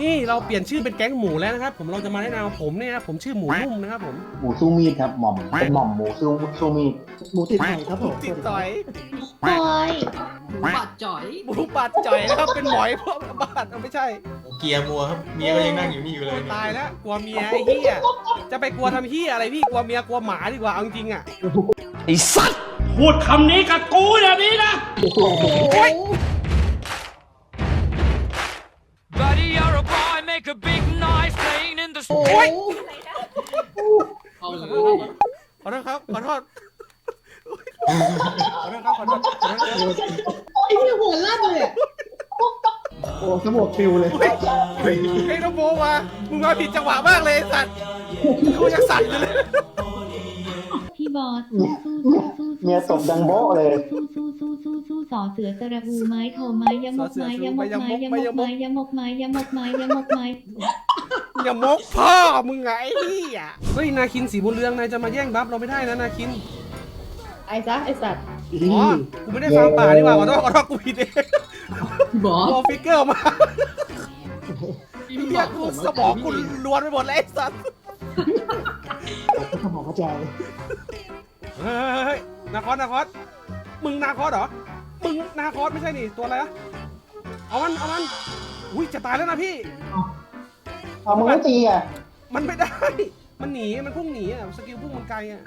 นี่เราเปลี่ยนชื่อเป็นแก๊งหมูแล้วนะครับ ผมเราจะมาแนะนำผมเนี่ยนะผมชื่อหมูนุ่มนะครับผมหมูสู้มีดครับหม่อมเป็นหม่อมหมูสู้สู้มีดหมูติดไข่ครับผมติดต่อยปอยหมูบาดจ่อยหมูปัดจ่อยนะครับเป็นหมอยเพราะบาดเอาไม่ใช่เกียร์มัวครับเมียก็ยังนั่งอยู่นี่อยู่เลยเนี่ยตายแล้วกลัวเมียไอ้เหี้ยจะไปกลัวทำเหี้ยอะไรพี่กลัวเมียกลัวหมาดีกว่าเอาจริงๆอะพูดคำนี้กับกูอย่างนี้นะโอ้ย โอ้ยเอาเลยขอโทษครับ ขอโทษขอโทษครับขอโทษขอโทษครับโอ้ยเนี่ยหัวลั่นเลยอะโอ้สมองฟิวเลยไอ้น้องโบมามึงมาผิดจังหวะมากเลยไอ้สัตว์กูยังสั่นอยู่เลยพี่บอสสู้สู้สู้สู้เมียตบดังโบ๊ะเลยสู้สู้สู้สู้สู้ สอเสือสระอูไม้โทไม้ยมกไม้ยมกไม้ยมกไม้ยมกไม้ยมกไม้ยมกไม้อย่ามกพ่อมึงไงไอ้เหี้ยเฮ้ยนาคินสีบุญเรืองนายจะมาแย่งบัฟเราไม่ได้นะนาคิน ไอ้ซะไอ้สัตว์อ๋อกูไม่ได้ฟังป่านี่หว่าขอโทษขอโทษกูผิดเองพี่บอสโอฟิกเกอร์มาพี่เฮียกูสมองกูล้วนไปหมดเลยไอ้สัตว์สมองกระจายเฮ้ยนาคอสนาคอสมึงนาคอสเหรอ มึงนาคอสไม่ใช่นี่ตัวอะไรนะเอามันเอามันอุ้ยจะตายแล้วนะพี่ เอามึงไม่ตีอะมันไม่ได้ มันหนี มันพุ่งหนีอะสกิลพุ่งมันไกลอะ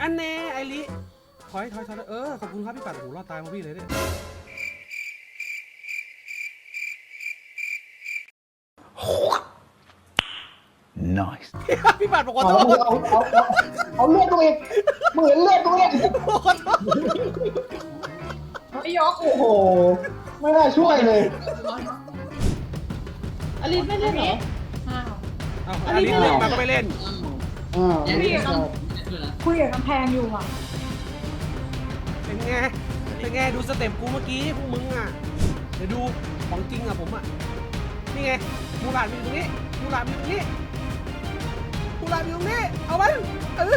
อันแน่ไอริถอยถอยถอยเออ ขอบคุณครับพี่ปัดโอ้โหรอดตายมาพี่เลยเนี่ยพี่ปัดบอกขอเอาโทษเอาเอาเอาเอาเลือดตัวเองมึงเห็นเลือดตัวเองขอโทษไม่ ยกโอ้โห ไม่น่าช่วยเลยอลิสไม่เล่นเหรอเอาอันนี้เล่นมาก็ไม่เล่น อ่ายังไม่ต้องเลยนะคุยกับกำแพงอยู่อะเป็นไง เป็นไง ดูสเต็ปกูเมื่อกี้พวกมึงอะ เดี๋ยวดูของจริงอะผมอะ นี่ไงมูหลาดมีตรงนี้มูหลาดมีตรงนี้มูหลาดมีตรงนี้ เอาไว้เออ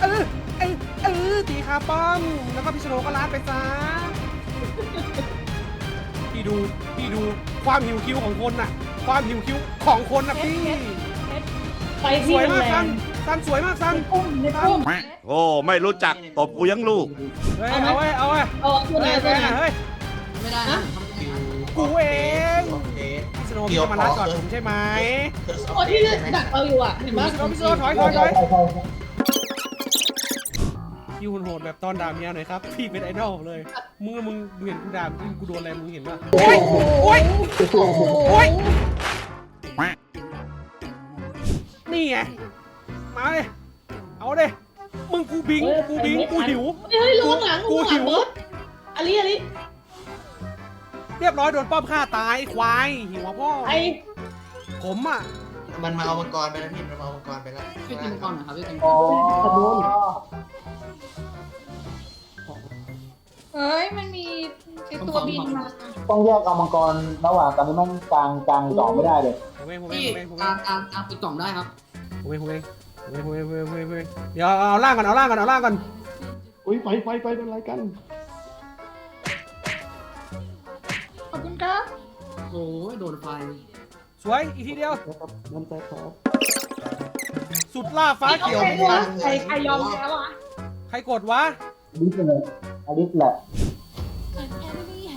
เออเออเออตีคาป้อม แล้วก็พิชโนก็ลาดไปซะ พี่ดูพี่ดูความหิวคิวของคนน่ะ ความหิวคิวของคนน่ะพี่ไปสที่วยโรงมากแรซัมนซันสวยมากซันอุ้มในปุ้มโอ้ไม่รู้จักตบกูยังลูก เฮ้ยเอาไว้เอาไว้เอาตัวไหนเฮ้ยตัวไหนเฮ้ยไม่ได้นะกูเองโอเคพี่สโนว์พี่จะมาลาก่อนผมใช่ไหม ตัวที่ดักเราอยู่อะเห็นปะพี่สโนว์พี่สโนว์ถอยถอยถอย คิวโหดแบบตอนด่าเมียหน่อยครับ พี่เป็นไอดอลผมเลย มึงมึงมึงเห็นกูด่ามึงกูโดนอะไรมึงเห็นป่ะโอ้ยโอ้ยโอ้ยนี่ไง มาเลยเอาเลยมึงกูบิง กูบิง กูหิว เฮ้ยลงหลังกูลงหหิลังวบอสอลิอลิเรียบร้อยโดนป้อมฆ่าตายไอ้ควายหิวอะพ่อไอผมอะมันมาเอามังกรไปแล้วพี่มันมาเอามังกรไปแล้วช่วยกินก่อนนะครับช่วยกินอ๋ก่อ ตัวบินมา ต้องแยกเอามังกรระหว่างตอนนี้มันกลางกลางต่อไม่ได้เลยผมเองผมเอพี่งผมเองผมกเอลางงกลางกลางปิดกล่องได้ครับผมเองผมเองผมเองผมเองผมเองผมเองผมเองเดี๋ยวเอาล่างก่อนเอาล่างก่อนเอาล่างก่อนอุ้ยไฟไฟไฟเป็นไรกันขอบคุณครับโอ้ยโดนไฟสวยอีกทีเดียว นะครับน้ำใจครับสุดล่าฟ้าเขียว ใครวะใครใครยอมแพ้วะใครกดวะอลิสเลยอลิสแหละก็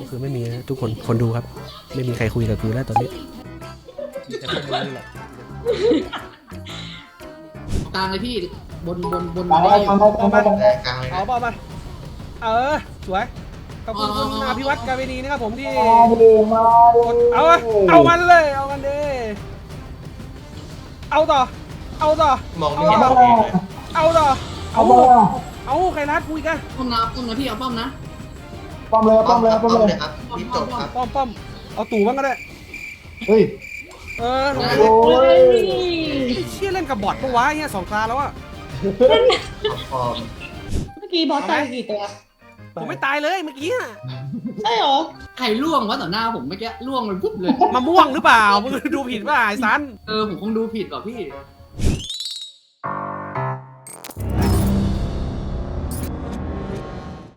คือไม่มีนะทุกคนคนดูครับ ไม่มีใครคุยกับกูแล้วตอนนี้แต่พวกมึงนี่แหละกลางเลยพี่บนบนบนกลางได้กลางได้กลางได้กลางได้กลางเลยเอานะเปล่ามา เออ สวย ขอบคุณคุณอาภิวัตรกาเวนีนะครับผมที่มาดิมาดิกดเอาอะเอามันเลย เอามันเด้เอาต่อ เอาต่อ มองไม่เห็นตัวเองเลยเอาต่อ เอาเอาไปเลยเอาใครนัดกูอีกอะป้อมนะป้อมนะพี่เอาป้อมนะ ป้อมเลยป้อมเลยป้อมป้อมเลเลยยครับรีบจบครับป้อมป้อมเอาตู่บ้างก็ได้ เฮ้ย เออโอ้ยไอ้เชี่ยเล่นกับบอทปะวะเนี่ยสองตาแล้วอะฟอร์มเมื่อกี้บอสตายกี่ตัวผมไม่ตายเลยเมื่อกี้อะใช่เหรอไข่ล่วงวะต่อหน้าผมเมื่อกี้ล่วงเลยปุ๊บเลย มะม่วงหรือเปล่ามึงดูผิดป่ะไอ้สันเออผมคงดูผิดว่ะพี่